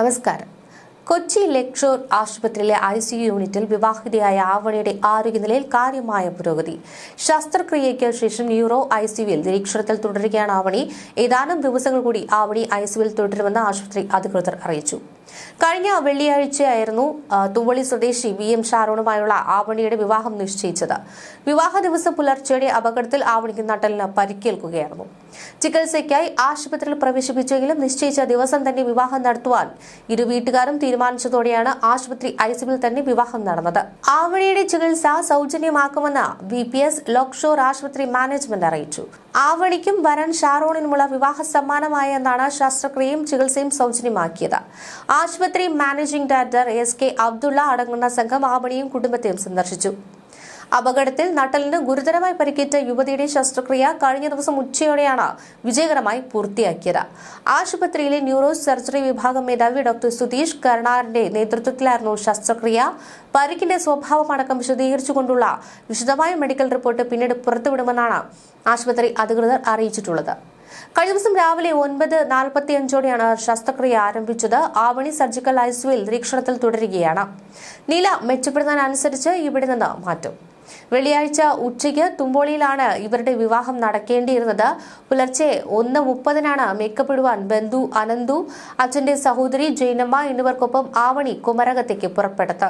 നമസ്കാരം. കൊച്ചി ലെക്ഷോർ ആശുപത്രിയിലെ I C U യൂണിറ്റിൽ വിവാഹിതയായ ആവണിയുടെ ആരോഗ്യനിലയിൽ കാര്യമായ പുരോഗതി. ശസ്ത്രക്രിയയ്ക്ക് ശേഷം ന്യൂറോ ഐ സിയുവിൽ നിരീക്ഷണത്തിൽ തുടരുകയാണ് ആവണി. ഏതാനും ദിവസങ്ങൾ കൂടി ആവണി ഐ സിയുവിൽ തുടരുമെന്ന് ആശുപത്രി അധികൃതർ അറിയിച്ചു. കഴിഞ്ഞ വെള്ളിയാഴ്ചയായിരുന്നു തുവളി സ്വദേശി വി എം ഷാരോണുമായുള്ള ആവണിയുടെ വിവാഹം നിശ്ചയിച്ചത്. വിവാഹ ദിവസം പുലർച്ചെയുടെ അപകടത്തിൽ ആവണിക്ക് നട്ടലിന് പരിക്കേൽക്കുകയായിരുന്നു. ചികിത്സയ്ക്കായി ആശുപത്രിയിൽ പ്രവേശിപ്പിച്ചെങ്കിലും നിശ്ചയിച്ച ദിവസം തന്നെ വിവാഹം നടത്തുവാൻ ഇരു വീട്ടുകാരും തീരുമാനിച്ചതോടെയാണ് ആശുപത്രി ഐസിയുവിൽ തന്നെ വിവാഹം നടന്നത്. ആവണിയുടെ ചികിത്സ സൗജന്യമാക്കുമെന്ന് വി പി എസ് ലോക്ഷോർ ആശുപത്രി മാനേജ്മെന്റ് അറിയിച്ചു. ആവണിക്കും വരൻ ഷാറോണിനുമുള്ള വിവാഹ സമ്മാനമായ എന്നാണ് ശസ്ത്രക്രിയയും ചികിത്സയും സൗജന്യമാക്കിയത്. ആശുപത്രി managing director S K Abdulla അടങ്ങുന്ന സംഘം ആവണിയും കുടുംബത്തെയും സന്ദർശിച്ചു. അപകടത്തിൽ നട്ടലിന് ഗുരുതരമായി പരിക്കേറ്റ യുവതിയുടെ ശസ്ത്രക്രിയ കഴിഞ്ഞ ദിവസം ഉച്ചയോടെയാണ് വിജയകരമായി പൂർത്തിയാക്കിയത്. ആശുപത്രിയിലെ ന്യൂറോ സർജറി വിഭാഗം മേധാവി ഡോക്ടർ സുധീഷ് കരുണാറിന്റെ നേതൃത്വത്തിലായിരുന്നു ശസ്ത്രക്രിയ. പരിക്കിന്റെ സ്വഭാവമടക്കം വിശദീകരിച്ചുകൊണ്ടുള്ള വിശദമായ മെഡിക്കൽ റിപ്പോർട്ട് പിന്നീട് പുറത്തുവിടുമെന്നാണ് ആശുപത്രി അധികൃതർ അറിയിച്ചിട്ടുള്ളത്. കഴിഞ്ഞ ദിവസം രാവിലെ ഒൻപത് നാൽപ്പത്തി അഞ്ചോടെയാണ് ശസ്ത്രക്രിയ ആരംഭിച്ചത്. ആവണി സർജിക്കൽ ഐസ്യുവിൽ നിരീക്ഷണത്തിൽ തുടരുകയാണ്. നില മെച്ചപ്പെടുന്നതിനനുസരിച്ച് ഇവിടെ നിന്ന് മാറ്റും. വെള്ളിയാഴ്ച ഉച്ചയ്ക്ക് തുമ്പോളിയിലാണ് ഇവരുടെ വിവാഹം നടക്കേണ്ടിയിരുന്നത്. പുലർച്ചെ ഒന്ന് മുപ്പതിനാണ് മേക്കപ്പെടുവാൻ ബന്ധു അനന്തു അച്ഛന്റെ സഹോദരി ജൈനമ്മ എന്നിവർക്കൊപ്പം ആവണി കുമരകത്തേക്ക് പുറപ്പെട്ടത്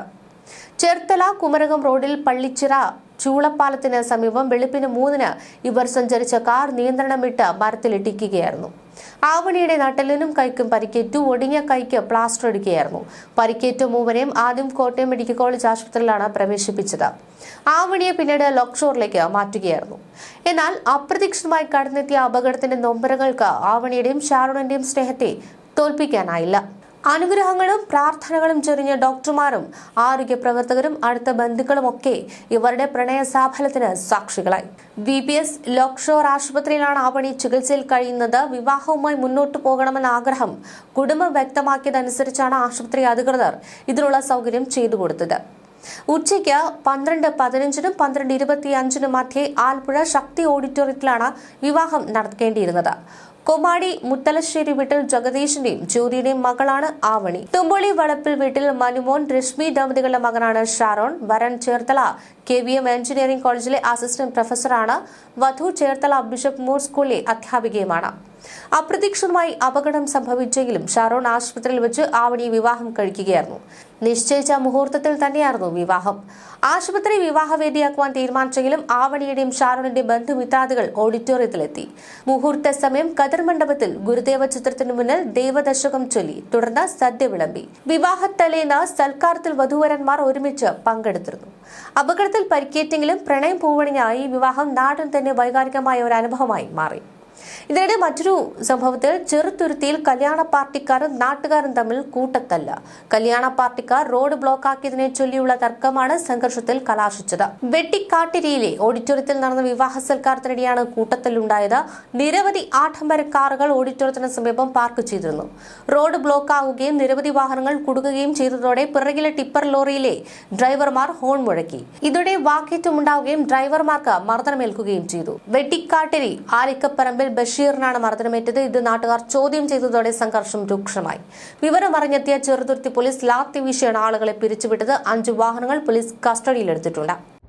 ചേർത്തല കുമരകം റോഡിൽ പള്ളിച്ചിറ ചൂളപ്പാലത്തിന് സമീപം വെളുപ്പിന് മൂന്നിന് ഇവർ സഞ്ചരിച്ച കാർ നിയന്ത്രണം വിട്ട് മരത്തിലിട്ടിക്കുകയായിരുന്നു ആവണിയുടെ നട്ടലിനും കൈക്കും പരിക്കേറ്റു ഒടിഞ്ഞ കൈക്ക് പ്ലാസ്റ്റർ ഇടുകയായിരുന്നു. പരിക്കേറ്റ മൂവരെയും ആദ്യം കോട്ടയം മെഡിക്കൽ കോളേജ് ആശുപത്രിയിലാണ് പ്രവേശിപ്പിച്ചത്. ആവണിയെ പിന്നീട് ലോക്ഷോറിലേക്ക് മാറ്റുകയായിരുന്നു. എന്നാൽ അപ്രതീക്ഷിതമായി കടന്നെത്തിയ അപകടത്തിന്റെ നൊമ്പരങ്ങൾക്ക് ആവണിയുടെയും ഷാരോണിന്റെയും സ്നേഹത്തെ തോൽപ്പിക്കാനായില്ല. അനുഗ്രഹങ്ങളും പ്രാർത്ഥനകളും ചൊരിഞ്ഞ ഡോക്ടർമാരും ആരോഗ്യ പ്രവർത്തകരും അടുത്ത ബന്ധുക്കളും ഒക്കെ ഇവരുടെ പ്രണയ സാഫല്യത്തിന് സാക്ഷികളായി. വി പി എസ് ലോക്ഷോർ ആശുപത്രിയിലാണ് ആവണി ചികിത്സയിൽ കഴിയുന്നത്. വിവാഹവുമായി മുന്നോട്ടു പോകണമെന്ന ആഗ്രഹം കുടുംബം വ്യക്തമാക്കിയതനുസരിച്ചാണ് ആശുപത്രി അധികൃതർ ഇതിനുള്ള സൗകര്യം ചെയ്തു കൊടുത്തത്. ഉച്ചയ്ക്ക് പന്ത്രണ്ട് പതിനഞ്ചിനും പന്ത്രണ്ട് ഇരുപത്തിയഞ്ചിനും മധ്യേ ആലപ്പുഴ ശക്തി ഓഡിറ്റോറിയത്തിലാണ് വിവാഹം നടക്കേണ്ടിയിരുന്നത്. കൊമാടി മുത്തലശ്ശേരി വീട്ടിൽ ജഗദീഷിന്റെയും ജ്യോതിയുടെയും മകളാണ് ആവണി. തുമ്പൊളി വളപ്പിൽ വീട്ടിൽ മനുമോൻ രശ്മി ദമ്പതികളുടെ മകനാണ് ഷാരോൺ. വരൻ Cherthala K V M engineering കോളേജിലെ അസിസ്റ്റന്റ് പ്രൊഫസറാണ്. വധു ചേർത്തല ബിഷപ്പ് മൂർ സ്കൂളിലെ അധ്യാപികയുമാണ്. അപ്രതീക്ഷിതമായി അപകടം സംഭവിച്ചെങ്കിലും ഷാറോൺ ആശുപത്രിയിൽ വെച്ച് ആവണി വിവാഹം കഴിക്കുകയായിരുന്നു. നിശ്ചയിച്ച മുഹൂർത്തത്തിൽ തന്നെയായിരുന്നു വിവാഹം. ആശുപത്രി വിവാഹവേദിയാക്കുവാൻ തീരുമാനിച്ചെങ്കിലും ആവണിയുടെയും ഷാരോണിന്റെ ബന്ധുമിത്രാദികൾ ഓഡിറ്റോറിയത്തിലെത്തി. മുഹൂർത്ത സമയം കതിർ മണ്ഡപത്തിൽ ഗുരുദേവ ചിത്രത്തിനു മുന്നിൽ ദേവദശകം ചൊല്ലി. തുടർന്ന് സദ്യ വിളമ്പി. വിവാഹത്തലേന്ന് സൽക്കാരത്തിൽ വധുവരന്മാർ ഒരുമിച്ച് പങ്കെടുത്തിരുന്നു. അപകടത്തിൽ പരിക്കേറ്റെങ്കിലും പ്രണയം പൂവണിഞ്ഞ ഈ വിവാഹം നാടിന് തന്നെ വൈകാരികമായ ഒരു അനുഭവമായി മാറി. ഇതിനിടെ മറ്റൊരു സംഭവത്തിൽ ചെറുതുരുത്തിയിൽ കല്യാണ പാർട്ടിക്കാരും നാട്ടുകാരും തമ്മിൽ കൂട്ടത്തല്ല. കല്യാണ പാർട്ടിക്കാർ റോഡ് ബ്ലോക്കാക്കിയതിനെ ചൊല്ലിയുള്ള തർക്കമാണ് സംഘർഷത്തിൽ കലാശിച്ചത്. വെട്ടിക്കാട്ടിരിയിലെ ഓഡിറ്റോറിയത്തിൽ നടന്ന വിവാഹ സൽക്കാരത്തിനിടെയാണ് കൂട്ടത്തിലുണ്ടായത്. നിരവധി ആഡംബര കാറുകൾ ഓഡിറ്റോറിയത്തിന് സമീപം പാർക്ക് ചെയ്തിരുന്നു. റോഡ് ബ്ലോക്ക് ആവുകയും നിരവധി വാഹനങ്ങൾ കുടുങ്ങുകയും ചെയ്തതോടെ പിറകിലെ ടിപ്പർ ലോറിയിലെ ഡ്രൈവർമാർ ഹോൺ മുഴക്കി. ഇതോടെ വാക്കേറ്റം ഉണ്ടാവുകയും ഡ്രൈവർമാർക്ക് മർദ്ദനമേൽക്കുകയും ചെയ്തു. വെട്ടിക്കാട്ടിരി ആലിക്കപ്പറമ്പിൽ ബഷീറിനാണ് മർദ്ദനമേറ്റത്. ഇത് നാട്ടുകാർ ചോദ്യം ചെയ്തതോടെ സംഘർഷം രൂക്ഷമായി. വിവരം അറിഞ്ഞെത്തിയ ചെറുതുരുത്തി പോലീസ് ലാത്തി വീശിയാണ് ആളുകളെ പിരിച്ചുവിട്ടത്. അഞ്ച് വാഹനങ്ങൾ പോലീസ് കസ്റ്റഡിയിലെടുത്തിട്ടുണ്ട്.